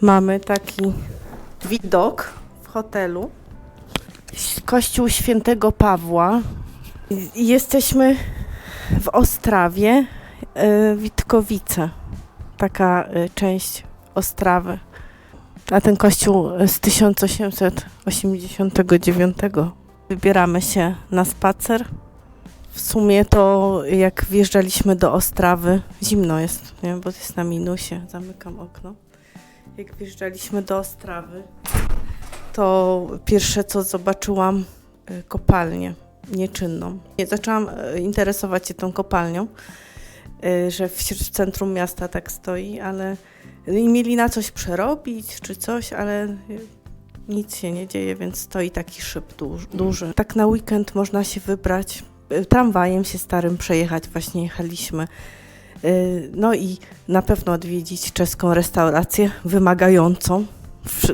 Mamy taki widok w hotelu. Kościół Świętego Pawła. Jesteśmy w Ostrawie, e, Witkowice. Taka e, część Ostrawy. A ten kościół z 1889. Wybieramy się na spacer. W sumie to jak wjeżdżaliśmy do Ostrawy, zimno jest, nie? bo jest na minusie. Zamykam okno. Jak wjeżdżaliśmy do Ostrawy, to pierwsze co zobaczyłam y, kopalnię nieczynną. Nie, Zaczęłam y, interesować się tą kopalnią, y, że w, centrum miasta tak stoi, ale mieli na coś przerobić czy coś, ale nic się nie dzieje, więc stoi taki szyb duż, duży. Tak na weekend można się wybrać, tramwajem się starym przejechać, właśnie jechaliśmy. Y, No i na pewno odwiedzić czeską restaurację wymagającą.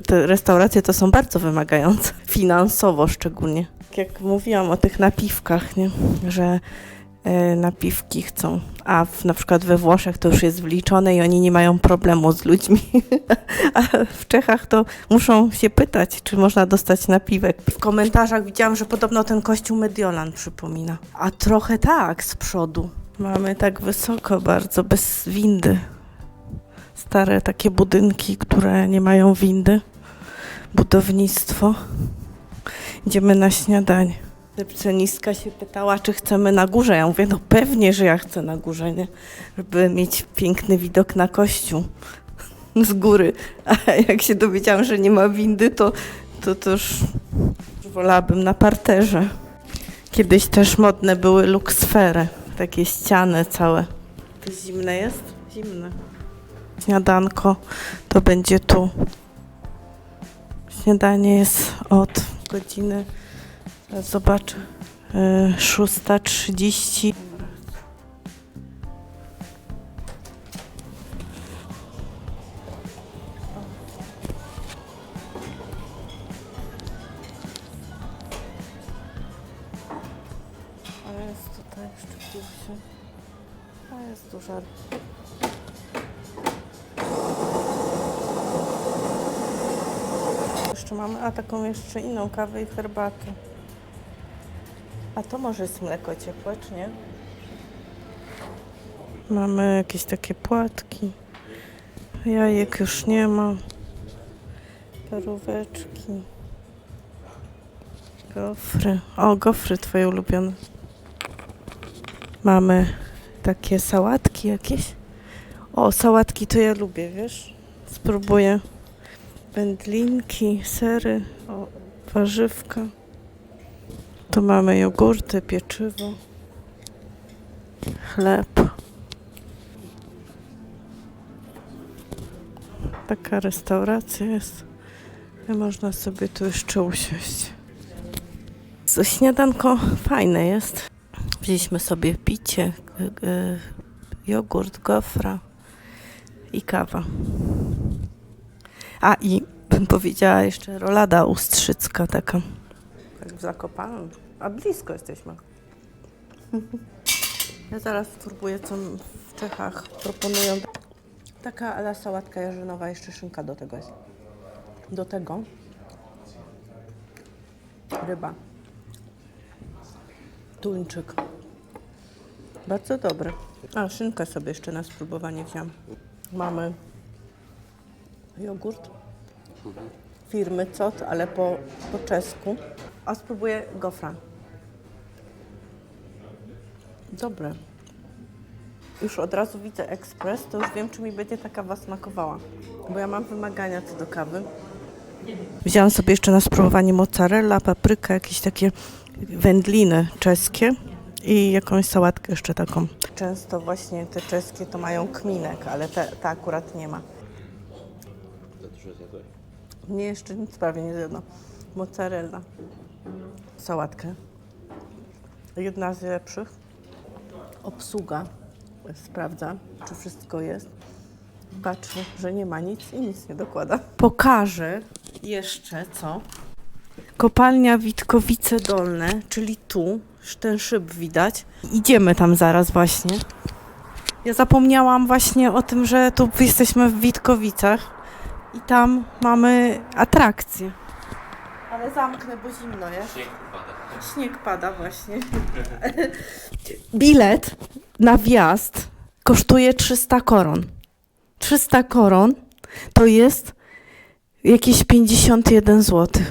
Te restauracje to są bardzo wymagające, finansowo szczególnie. Jak mówiłam o tych napiwkach, nie? że e, napiwki chcą, a w, na przykład we Włoszech to już jest wliczone i oni nie mają problemu z ludźmi, a w Czechach to muszą się pytać, czy można dostać napiwek. W komentarzach widziałam, że podobno ten kościół Mediolan przypomina, a trochę tak z przodu. Mamy tak wysoko bardzo, bez windy. Stare takie budynki, które nie mają windy. Budownictwo. Idziemy na śniadanie. Recepcjonistka się pytała, czy chcemy na górze. Ja mówię, no pewnie, że ja chcę na górze, nie? Żeby mieć piękny widok na kościół z góry. A jak się dowiedziałam, że nie ma windy, to, to, już wolałabym na parterze. Kiedyś też modne były luksfery, takie ściany całe. To zimne jest? Zimne. Śniadanko to będzie tu. Śniadanie jest od godziny, zobaczę, y, 6.30. 140. To jest duża. Jeszcze mamy, a taką jeszcze inną kawę i herbatę. A to może jest mleko ciepłe, czy nie? Mamy jakieś takie płatki. Jajek już nie ma. Paróweczki. Gofry. O, gofry twoje ulubione. Mamy takie sałatki jakieś. O, sałatki to ja lubię, wiesz? Spróbuję. Wędlinki, sery, o, warzywka. Tu mamy jogurty, pieczywo, chleb. Taka restauracja jest. I można sobie tu jeszcze usiąść. Śniadanko fajne jest. Wzięliśmy sobie picie, jogurt, gofra i kawa. A i bym powiedziała jeszcze rolada ustrzycka taka. Tak w Zakopanem. A blisko jesteśmy. Ja zaraz spróbuję, co w Czechach proponują. Taka ala sałatka jarzynowa, jeszcze szynka do tego jest. Do tego ryba. Tuńczyk. Bardzo dobry. A, szynkę sobie jeszcze na spróbowanie wziąłem. Mamy jogurt firmy COT, ale po, po czesku. A spróbuję gofra. Dobre. Już od razu widzę ekspres, to już wiem, czy mi będzie ta kawa smakowała. Bo ja mam wymagania co do kawy. Wziąłam sobie jeszcze na spróbowanie mozzarella, paprykę, jakieś takie wędliny czeskie i jakąś sałatkę jeszcze taką. Często właśnie te czeskie to mają kminek, ale ta, ta akurat nie ma. Nie, jeszcze nic prawie nie zjadłam. Mozzarella. Sałatkę. Jedna z lepszych. Obsługa sprawdza, czy wszystko jest. Patrzy, że nie ma nic i nic nie dokłada. Pokażę jeszcze co. Kopalnia Witkowice Dolne, czyli tu, ten szyb widać. Idziemy tam zaraz właśnie. Ja zapomniałam właśnie o tym, że tu jesteśmy w Witkowicach i tam mamy atrakcje. Ale zamknę, bo zimno jest. Śnieg upada. Śnieg pada właśnie. Bilet na wjazd kosztuje 300 koron. 300 koron to jest jakieś 51 zł.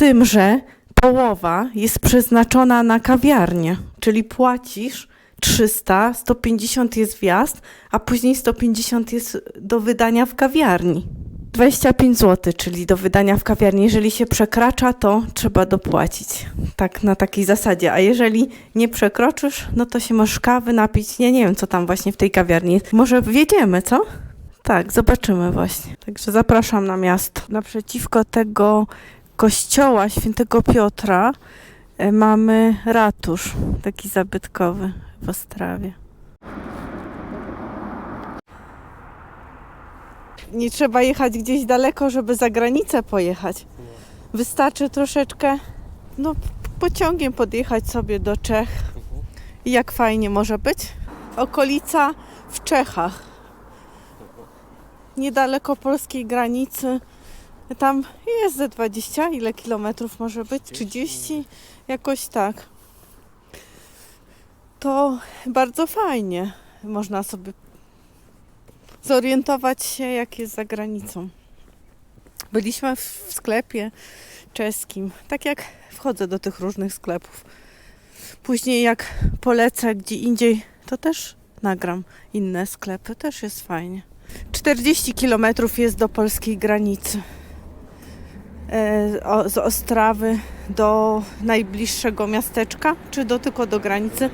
Tym, że połowa jest przeznaczona na kawiarnię, czyli płacisz 300, 150 jest wjazd, a później 150 jest do wydania w kawiarni. 25 zł, czyli do wydania w kawiarni. Jeżeli się przekracza, to trzeba dopłacić. Tak, na takiej zasadzie. A jeżeli nie przekroczysz, no to się możesz kawy napić. Ja nie wiem, co tam właśnie w tej kawiarni jest. Może wjedziemy, co? Tak, zobaczymy właśnie. Także zapraszam na miasto. Naprzeciwko tego kościoła świętego Piotra e, mamy ratusz, taki zabytkowy w Ostrawie. Nie trzeba jechać gdzieś daleko, żeby za granicę pojechać. Wystarczy troszeczkę, no pociągiem podjechać sobie do Czech. I jak fajnie może być. Okolica w Czechach. Niedaleko polskiej granicy. Tam jest ze 20, ile kilometrów może być? 30? Jakoś tak. To bardzo fajnie. Można sobie zorientować się, jak jest za granicą. Byliśmy w sklepie czeskim, tak jak wchodzę do tych różnych sklepów. Później jak polecę gdzie indziej, to też nagram inne sklepy, też jest fajnie. 40 km jest do polskiej granicy. E, z Ostrawy do najbliższego miasteczka, czy do tylko do granicy?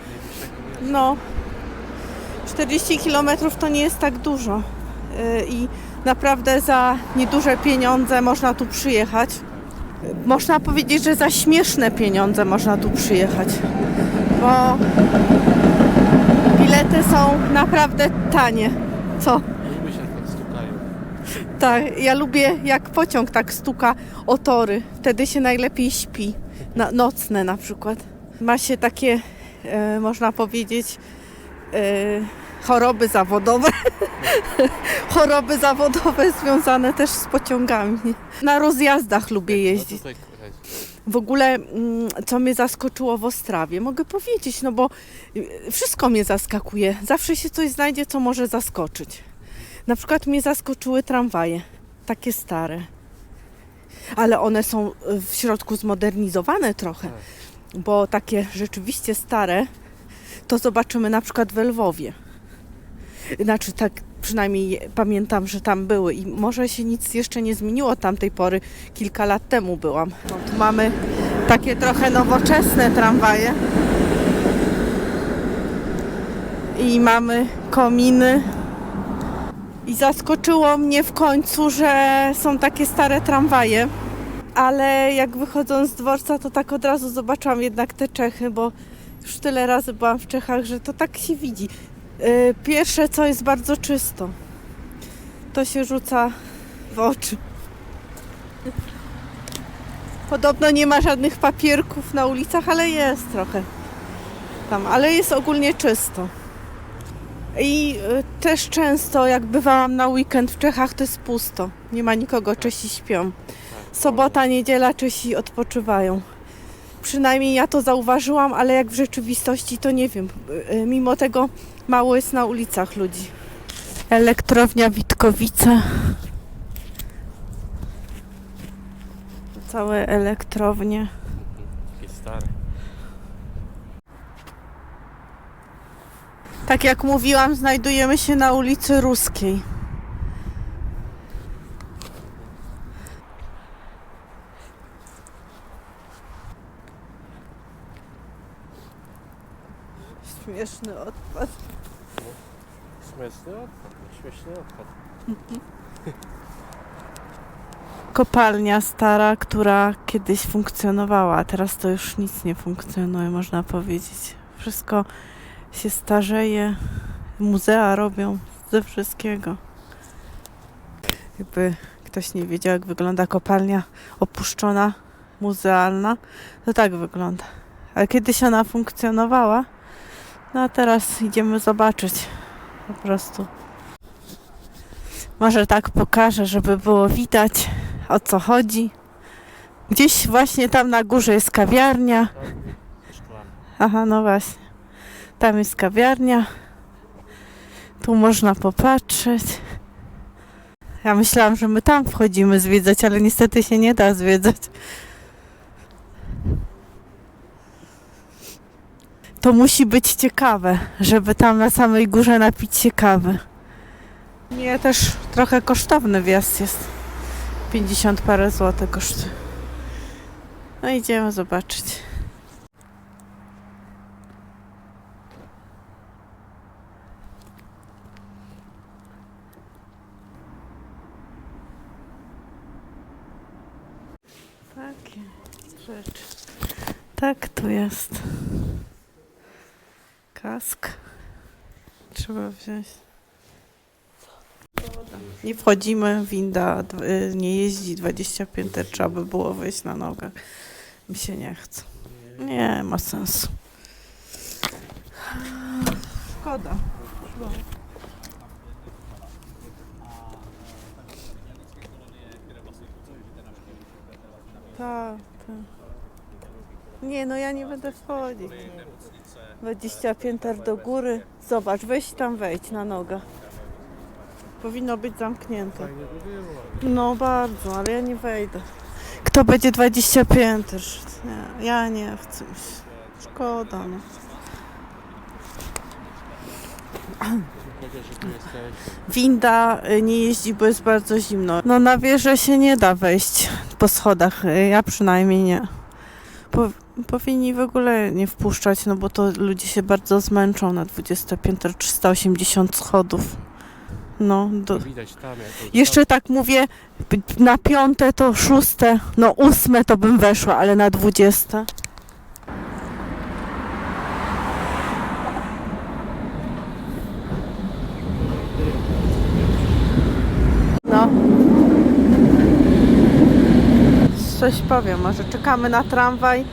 No, 40 km to nie jest tak dużo. Yy, I naprawdę za nieduże pieniądze można tu przyjechać. Można powiedzieć, że za śmieszne pieniądze można tu przyjechać, bo bilety są naprawdę tanie. Co? Lubię się tak stukają. Tak, ja lubię jak pociąg tak stuka o tory. Wtedy się najlepiej śpi. Na, nocne na przykład. Ma się takie, e, można powiedzieć, e, choroby zawodowe. choroby zawodowe związane też z pociągami. Na rozjazdach lubię jeździć. No słuchajcie, W ogóle, mm, co mnie zaskoczyło w Ostrawie, mogę powiedzieć, no bo y, wszystko mnie zaskakuje. Zawsze się coś znajdzie, co może zaskoczyć. Na przykład mnie zaskoczyły tramwaje, takie stare. Ale one są y, w środku zmodernizowane trochę, bo takie rzeczywiście stare to zobaczymy na przykład w Lwowie. Znaczy tak przynajmniej pamiętam, że tam były i może się nic jeszcze nie zmieniło od tamtej pory. Kilka lat temu byłam. No, tu mamy takie trochę nowoczesne tramwaje. I mamy kominy. I zaskoczyło mnie w końcu, że są takie stare tramwaje. Ale jak wychodząc z dworca, to tak od razu zobaczyłam jednak te Czechy, bo już tyle razy byłam w Czechach, że to tak się widzi. Yy, Pierwsze, co jest bardzo czysto, to się rzuca w oczy. Podobno nie ma żadnych papierków na ulicach, ale jest trochę tam, ale jest ogólnie czysto. I y, też często, jak bywałam na weekend w Czechach, to jest pusto. Nie ma nikogo, Czesi śpią. Sobota, niedziela, Czesi odpoczywają. Przynajmniej ja to zauważyłam, ale jak w rzeczywistości, to nie wiem. Y, y, Mimo tego mało jest na ulicach ludzi. Elektrownia Witkowice. Całe elektrownie. takie stare. Tak jak mówiłam, znajdujemy się na ulicy Ruskiej. Śmieszny odpad. Śmieszny odpad, no śmieszny odpad. Kopalnia stara, która kiedyś funkcjonowała, a teraz to już nic nie funkcjonuje, można powiedzieć. Wszystko się starzeje, muzea robią ze wszystkiego. Jakby ktoś nie wiedział, jak wygląda kopalnia opuszczona, muzealna, to tak wygląda. Ale kiedyś ona funkcjonowała, no a teraz idziemy zobaczyć po prostu. Może tak pokażę, żeby było widać o co chodzi. Gdzieś właśnie tam na górze jest kawiarnia. Szklany. Aha, no właśnie. Tam jest kawiarnia. Tu można popatrzeć. Ja myślałam, że my tam wchodzimy zwiedzać, ale niestety się nie da zwiedzać. To musi być ciekawe, żeby tam na samej górze napić się kawy. Nie, też trochę kosztowny wjazd jest. 50 parę złotych kosztuje. No idziemy zobaczyć. Takie rzeczy. Tak, tu jest. Kask. Trzeba wziąć. Nie wchodzimy, winda y, nie jeździ 20 pięter, trzeba by było wejść na nogach. Mi się nie chce. Nie ma sensu. Szkoda. Tak, tak. Nie, no ja nie będę wchodzić. 20 pięter do góry. Zobacz, weź tam wejdź na nogach. Powinno być zamknięte. No bardzo, ale ja nie wejdę. Kto będzie 20 pięter? Nie, ja nie chcę. Szkoda, no. Winda y, nie jeździ, bo jest bardzo zimno. No na wieżę się nie da wejść po schodach. y, Ja przynajmniej nie. Po, powinni w ogóle nie wpuszczać, no bo to ludzie się bardzo zmęczą na 20 piętro 380 schodów. No, do, widać tam jak Jeszcze tak mówię, na piąte to szóste, no ósme to bym weszła, ale na dwudzieste. No. Coś powiem, może czekamy na tramwaj.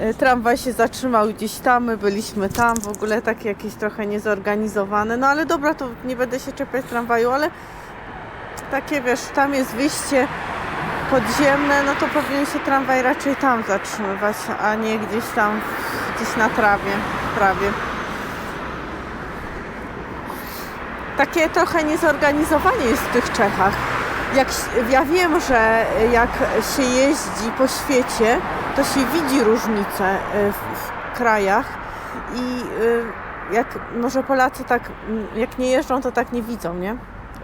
E, Tramwaj się zatrzymał gdzieś tam, my byliśmy tam, w ogóle takie jakieś trochę niezorganizowane. No ale dobra, to nie będę się czepiać tramwaju, ale takie wiesz, tam jest wyjście podziemne, no to powinien się tramwaj raczej tam zatrzymywać, a nie gdzieś tam, gdzieś na trawie, prawie. Takie trochę niezorganizowanie jest w tych Czechach. Jak, ja wiem, że jak się jeździ po świecie, to się widzi różnice y, w, w krajach i y, jak może Polacy tak, jak nie jeżdżą, to tak nie widzą, nie?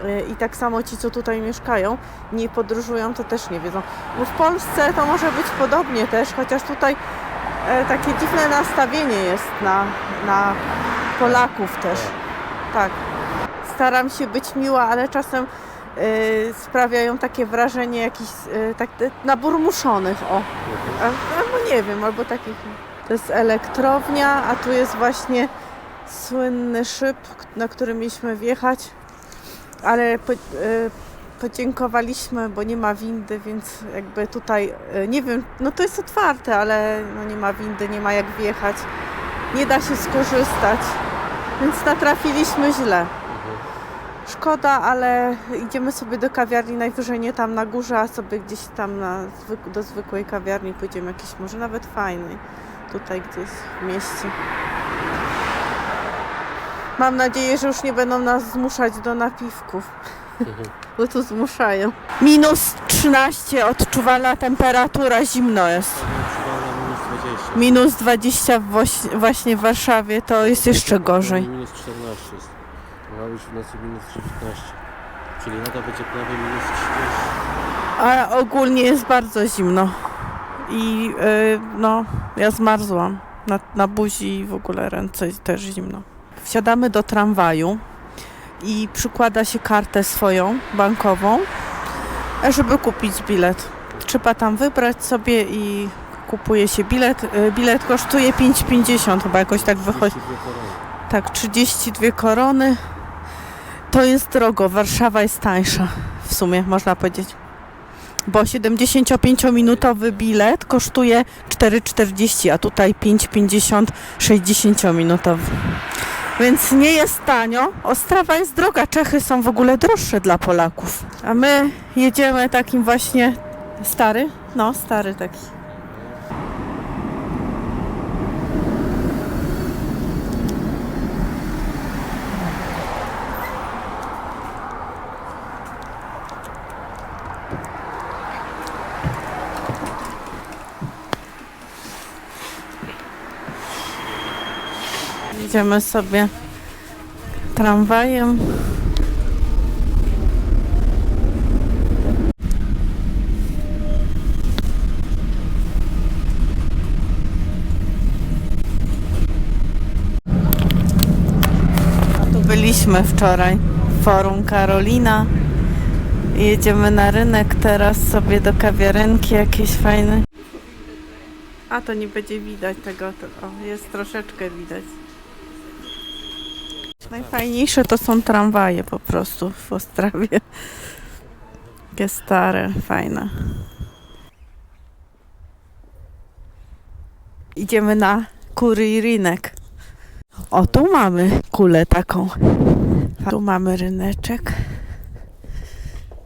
Y, I tak samo ci, co tutaj mieszkają, nie podróżują, to też nie wiedzą. Bo w Polsce to może być podobnie też, chociaż tutaj e, takie dziwne nastawienie jest na, na Polaków też. Tak. Staram się być miła, ale czasem e, sprawiają takie wrażenie jakichś e, tak e, naburmuszonych, o. A- Albo nie wiem, albo takich. To jest elektrownia, a tu jest właśnie słynny szyb, na który mieliśmy wjechać, ale po, podziękowaliśmy, bo nie ma windy, więc jakby tutaj, nie wiem, no to jest otwarte, ale no nie ma windy, nie ma jak wjechać. Nie da się skorzystać, więc natrafiliśmy źle. Szkoda, ale idziemy sobie do kawiarni, najwyżej nie tam na górze, a sobie gdzieś tam na do zwykłej kawiarni pójdziemy, jakiejś może nawet fajnej, tutaj gdzieś w mieście. Mam nadzieję, że już nie będą nas zmuszać do napiwków, bo tu zmuszają. Minus 13, odczuwalna temperatura, zimno jest. minus 20. Minus 20 w Woś- właśnie w Warszawie to jest jeszcze gorzej. Minus 14 jest. Ma być w nocy minus 19. Czyli lata będzie prawie minus 30. A ogólnie jest bardzo zimno. I y, no, ja zmarzłam. Na, na buzi i w ogóle ręce też zimno. Wsiadamy do tramwaju i przykłada się kartę swoją bankową, żeby kupić bilet. Trzeba tam wybrać sobie i kupuje się bilet. Y, Bilet kosztuje 5,50 chyba jakoś tak wychodzi. 32 korony. Tak, 32 korony. To jest drogo. Warszawa jest tańsza w sumie, można powiedzieć. Bo 75-minutowy bilet kosztuje 4,40, a tutaj 5,50 60-minutowy. Więc nie jest tanio. Ostrawa jest droga. Czechy są w ogóle droższe dla Polaków. A my jedziemy takim właśnie stary. No, stary taki. Idziemy sobie tramwajem. A tu byliśmy wczoraj Forum Karolina. Jedziemy na rynek teraz sobie do kawiarenki jakieś fajne. A to nie będzie widać tego, to, o, jest troszeczkę widać. Najfajniejsze to są tramwaje po prostu w Ostrawie. Takie stare, fajne. Idziemy na kury rynek. O, tu mamy kulę taką. Tu mamy ryneczek.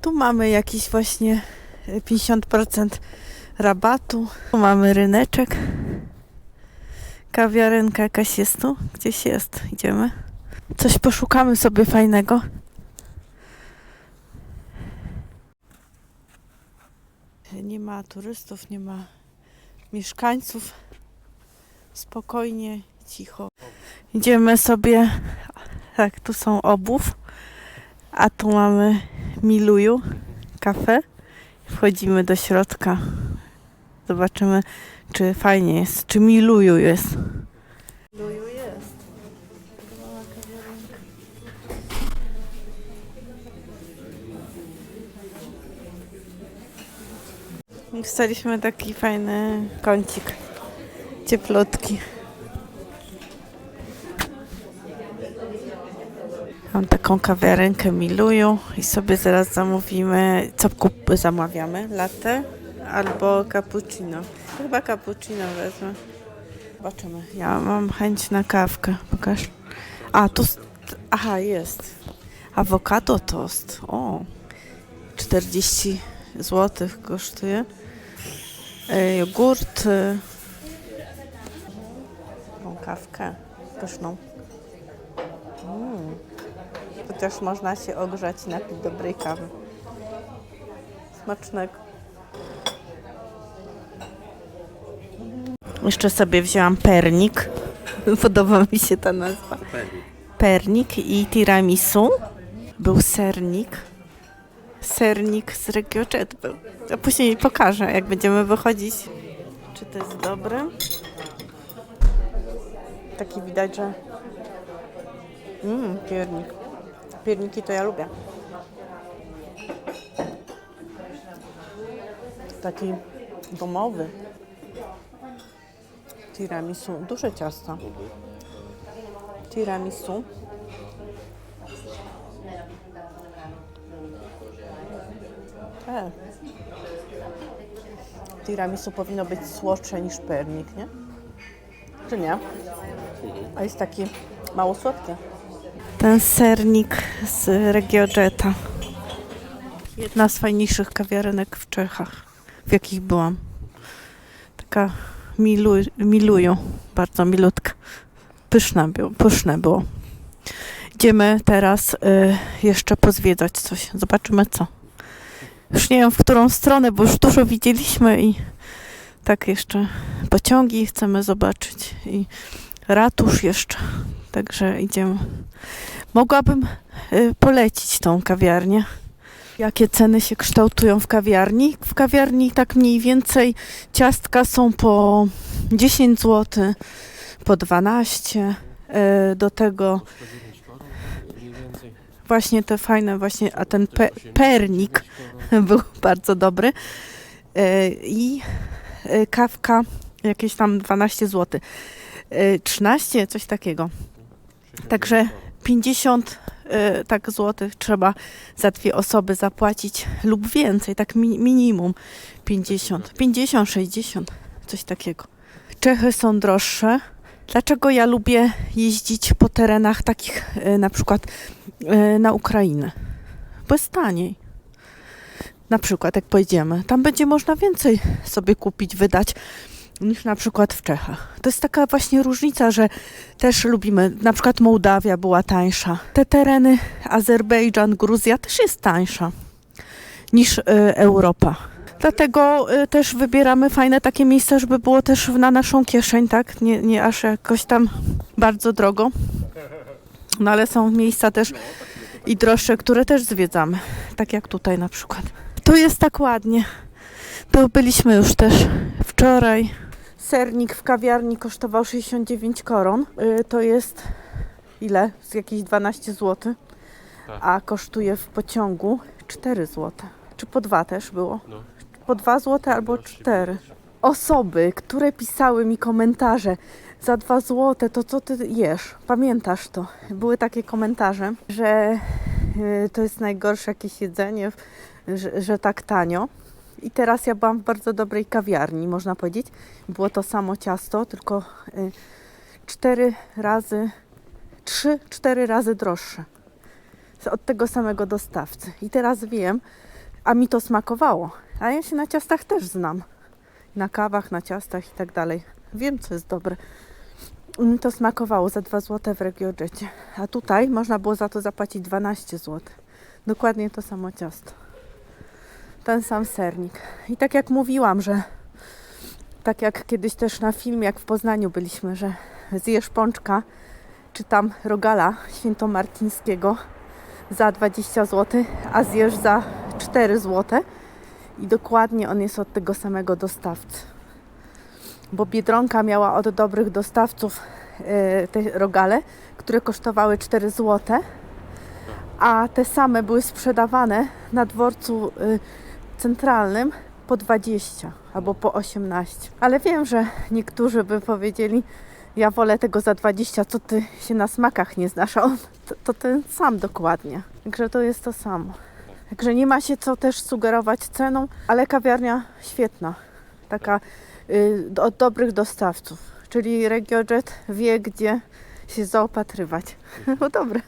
Tu mamy jakiś właśnie 50% rabatu. Tu mamy ryneczek. Kawiarenka jakaś jest tu? Gdzieś jest. Idziemy. Coś poszukamy sobie fajnego. Nie ma turystów, nie ma mieszkańców. Spokojnie, cicho. Idziemy sobie. Tak, tu są obów. A tu mamy Miluju, kafe. Wchodzimy do środka. Zobaczymy, czy fajnie jest, czy Miluju jest. Wstaliśmy taki fajny kącik. Cieplutki. Mam taką kawiarenkę Miluju i sobie zaraz zamówimy, co zamawiamy? Latte albo cappuccino. Chyba cappuccino wezmę. Zobaczymy. Ja mam chęć na kawkę. Pokaż. A, tu... Aha, jest. Awokado tost. O. 40 zł kosztuje. E, jogurt. e, Tą kawkę pyszną. Mm. Chociaż można się ogrzać napić dobrej kawy. Smacznego. Jeszcze sobie wzięłam pernik. Podoba mi się ta nazwa. Pernik i tiramisu. Był sernik. Sernik z Regiojet był. A później pokażę, jak będziemy wychodzić, czy to jest dobre. Taki widać, że... Mmm, piernik. Pierniki to ja lubię. Taki domowy. Tiramisu. Duże ciasto. Tiramisu. Tiramisu powinno być słodsze niż pernik, nie? Czy nie? A jest taki mało słodki. Ten sernik z Regiojeta. Jedna z fajniejszych kawiarenek w Czechach, w jakich byłam. Taka milu, miluju, bardzo milutka. Pyszne było, pyszne było. Idziemy teraz y, jeszcze pozwiedzać coś. Zobaczymy co. Już nie wiem w którą stronę, bo już dużo widzieliśmy i tak jeszcze pociągi chcemy zobaczyć i ratusz jeszcze. Także idziemy. Mogłabym y, polecić tą kawiarnię. Jakie ceny się kształtują w kawiarni? W kawiarni tak mniej więcej ciastka są po 10 zł, po 12. y, Do tego. Właśnie te fajne, właśnie, a ten pe pernik był bardzo dobry. Y, I y, kawka jakieś tam 12 zł. Y, 13, coś takiego. Także 50 y, tak złotych trzeba za dwie osoby zapłacić lub więcej, tak mi, minimum 50, 50, 60, coś takiego. Czechy są droższe, Dlaczego ja lubię jeździć po terenach takich e, na przykład e, na Ukrainę? Bo jest taniej. Na przykład, jak pojedziemy, tam będzie można więcej sobie kupić, wydać niż na przykład w Czechach. To jest taka właśnie różnica, że też lubimy, na przykład Mołdawia była tańsza. Te tereny, Azerbejdżan, Gruzja też jest tańsza niż y, Europa. Dlatego y, też wybieramy fajne takie miejsca, żeby było też na naszą kieszeń, tak? Nie, nie aż jakoś tam bardzo drogo. No ale są miejsca też i droższe, które też zwiedzamy. Tak jak tutaj na przykład. Tu jest tak ładnie. Tu byliśmy już też wczoraj. Sernik w kawiarni kosztował 69 koron. Y, To jest ile? Z jakieś 12 zł. Tak. A kosztuje w pociągu 4 zł. Czy po dwa też było? No. Po 2 zł albo 4. Osoby, które pisały mi komentarze za 2 zł, to co ty jesz? Pamiętasz to? Były takie komentarze, że y, to jest najgorsze jakieś jedzenie, że, że tak tanio. I teraz ja byłam w bardzo dobrej kawiarni, można powiedzieć. Było to samo ciasto, tylko y, cztery razy, trzy, cztery razy droższe. Od tego samego dostawcy. I teraz wiem, a mi to smakowało. A ja się na ciastach też znam. Na kawach, na ciastach i tak dalej. Wiem, co jest dobre. Mi to smakowało za 2 zł w RegioJetie. A tutaj można było za to zapłacić 12 zł. Dokładnie to samo ciasto. Ten sam sernik. I tak jak mówiłam, że tak jak kiedyś też na filmie, jak w Poznaniu byliśmy, że zjesz pączka, czy tam rogala świętomarcińskiego za 20 zł, a zjesz za 4 zł. I dokładnie on jest od tego samego dostawcy. Bo Biedronka miała od dobrych dostawców e, te rogale, które kosztowały 4 zł, a te same były sprzedawane na dworcu y, centralnym po 20 albo po 18. Ale wiem, że niektórzy by powiedzieli, ja wolę tego za 20, co ty się na smakach nie znasz, a on to, to ten sam dokładnie. Także to jest to samo. Także nie ma się co też sugerować ceną, ale kawiarnia świetna. Taka y, od dobrych dostawców. Czyli RegioJet wie, gdzie się zaopatrywać. No dobre.